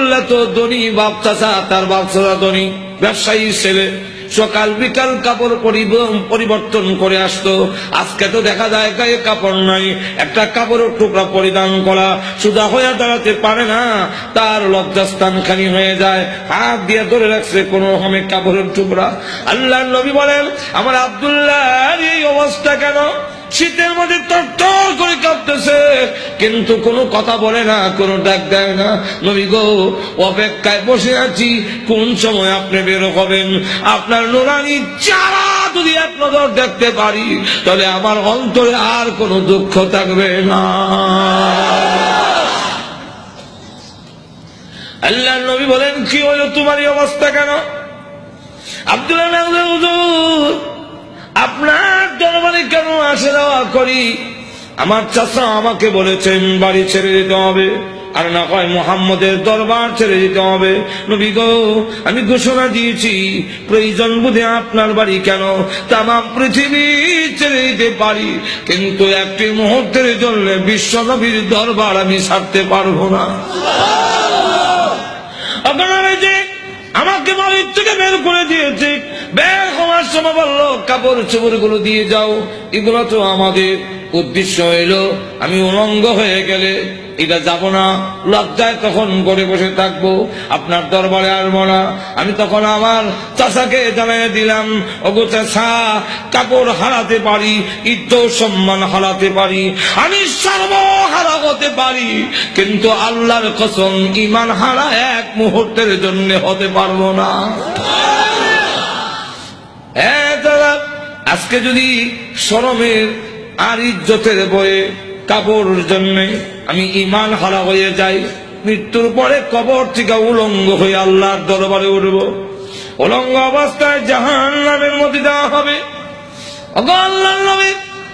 আমার তো ধনী বাপ চাচা, তার বাপ চাচা ধনী, ব্যবসায়ী ছেলে। সকাল বিকাল কাপড় পরিবর্তন করে আসতো। আজকে তো দেখা যায় গায়ে কাপড় নাই। একটা কাপড়ের টুকরা পরিধান করা। সুদা হয়ে দাঁড়াতে পারে না। তার লজ্জাস্থান খানি হয়ে যায়। হাত দিয়ে ধরে রাখছে কোন হমে কাপড়ের টুকরা। আল্লাহ নবী বলেন, আমার আব্দুল্লাহ এই অবস্থা কেন? শীতের মধ্যে তরতর করে কাঁপতেছে। কিন্তু কোনো কথা বলে না, কোনো ডাক দেয় না। নবী গো, অপেক্ষায় বসে আছি, কোন সময় আপনি বের হবেন? আপনার নোরানি চারা যদি এক নজর দেখতে পারি, তাহলে আমার অন্তরে আর কোনো দুঃখ থাকবে না। আল্লাহ নবী বলেন, কি হলো? তোমার এই অবস্থা কেন? দরবারে কেন আসে যাওয়া করি? আমার চাচা আমাকে বলেছেন, বাড়ি ছেড়ে দিতে হবে। আর না কয় মোহাম্মদের দরবার ছেড়ে দিতে হবে। নবী গো, আমি ঘোষণা দিয়েছি, প্রয়োজন বুঝে আপনার বাড়ি কেন তাম পৃথিবী ছেড়ে দিতে পারি। কিন্তু একটি মুহূর্তের জন্য বিশ্ব নবীর দরবার আমি ছাড়তে পারব না। আপনারা যে আমাকে বাড়ির থেকে বের করে দিয়েছে। বের হওয়ার সময় বলল, কাপড় চোপড়গুলো দিয়ে যাও, এগুলো তো আমাদের। উদ্দেশ্য হইল, আমি উলঙ্গ হয়ে গেলে এটা যাব না, লজ্জায় তখন করে বসে থাকব, আপনার দরবারে আসব না আমি তখন আমার চাষাকে জানাই দিলাম কাপড় হারাতে পারি, ইজ্জত সম্মান হারাতে পারি, আমি সর্ব হারা হতে পারি, কিন্তু আল্লাহর কসম ইমান হারা এক মুহূর্তের জন্য হতে পারব না। আজকে যদি শরমের আর ইজ্জতের বয়ে কাপড়ের জন্য আমি ইমান হারা হয়ে যাই। মৃত্যুর পরে কবর থেকে উলঙ্গ হয়ে আল্লাহর দরবারে উঠব। উলঙ্গ অবস্থায় জাহান নামের মধ্যে দেওয়া হবে। আল্লাহ নবী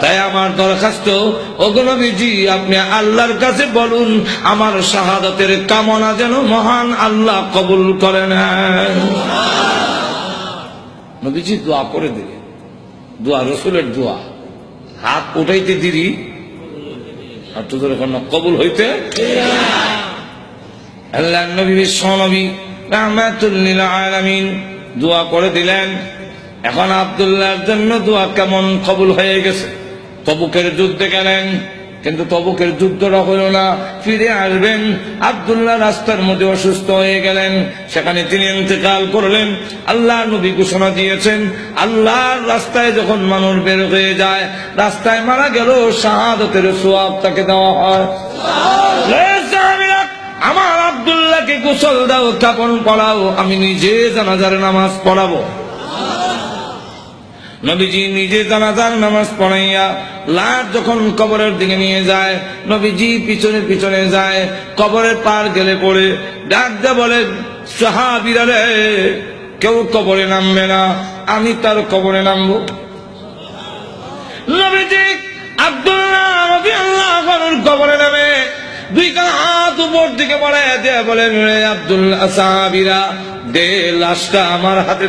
তাই আমার দরখাস্ত অগনবীজি আপনি আল্লাহর কাছে বলুন, আমার শাহাদাতের কামনা যেন মহান আল্লাহ কবুল করে নেন। নবীজি দোয়া করে দিলে দোয়া, রসুলের দোয়া। হাত উঠাইতে দিরি আর তোদের কবুল হইতে আল্লাহ নবী, বিশ্ব নবী রহমাতুল্লিল আলামিন দোয়া করে দিলেন। এখন আব্দুল্লাহর জন্য দোয়া কেমন কবুল হয়ে গেছে? তবুকের যুদ্ধে গেলেন, কিন্তু তবুকের যুদ্ধটা হলো না। ফিরে আসবেন, আব্দুল্লাহ রাস্তার মধ্যে অসুস্থ হয়ে গেলেন। সেখানে তিনি ইন্তেকাল করলেন। আল্লাহ নবী ঘোষণা দিয়েছেন, আল্লাহর রাস্তায় যখন মানুষ বের হয়ে যায়, রাস্তায় মারা গেল, শাহাদতের সোয়াব তাকে দেওয়া হয়। আমার আব্দুল্লাহকে গোসল দাও কাপড় পড়াও, আমি নিজে জানাজার নামাজ পড়াবো। নবীজি নিজে জানাজার নামাজ পড়াইয়া লাশ যখন কবরের দিকে নিয়ে যায়, নবীজি পিছনে পিছনে যায়, কবরের পার গেলে পড়ে, ডাক দে বলে, সাহাবিরা রে, কেউ কবরে নামবে না, আমি তার কবরে নামবো। নবীজি আব্দুল্লাহ কবরে নামে, দুই কান হাত উপর দিকে বাড়ায় দিয়ে বলেন, রে আব্দুল্লাহ সাহাবীরা, দে লাশটা আমার হাতে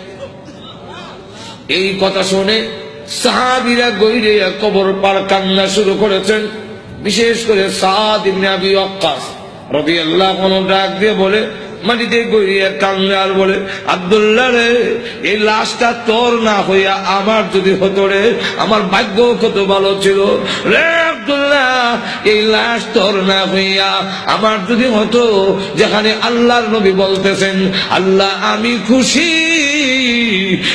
এই কথা শুনে সাহাবিরা গৈরে কবর পার কান্না শুরু করেছেন। বিশেষ করে ডাক দিয়ে বলে, মাটিতে গড়িয়ে কান্দে আর বলে, আব্দুল্লাহ রে, এই লাশটা তোর না হইয়া আমার যদি হতো রে, আমার ভাগ্য কত ভালো ছিল। রে আব্দুল্লাহ, এই লাশ তোর না হইয়া আমার যদি হতো, যেখানে আল্লাহর নবী বলতেছেন, আল্লাহ, আমি খুশি।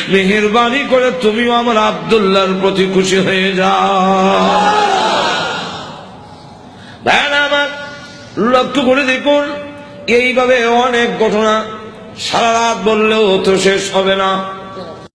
মেহেরবানি করে তুমিও আমার আবদুল্লার প্রতি খুশি হয়ে যাও। আমার, লক্ষ্য করে দেখুন, এইভাবে অনেক ঘটনা সারা রাত বললেও তো শেষ হবে না।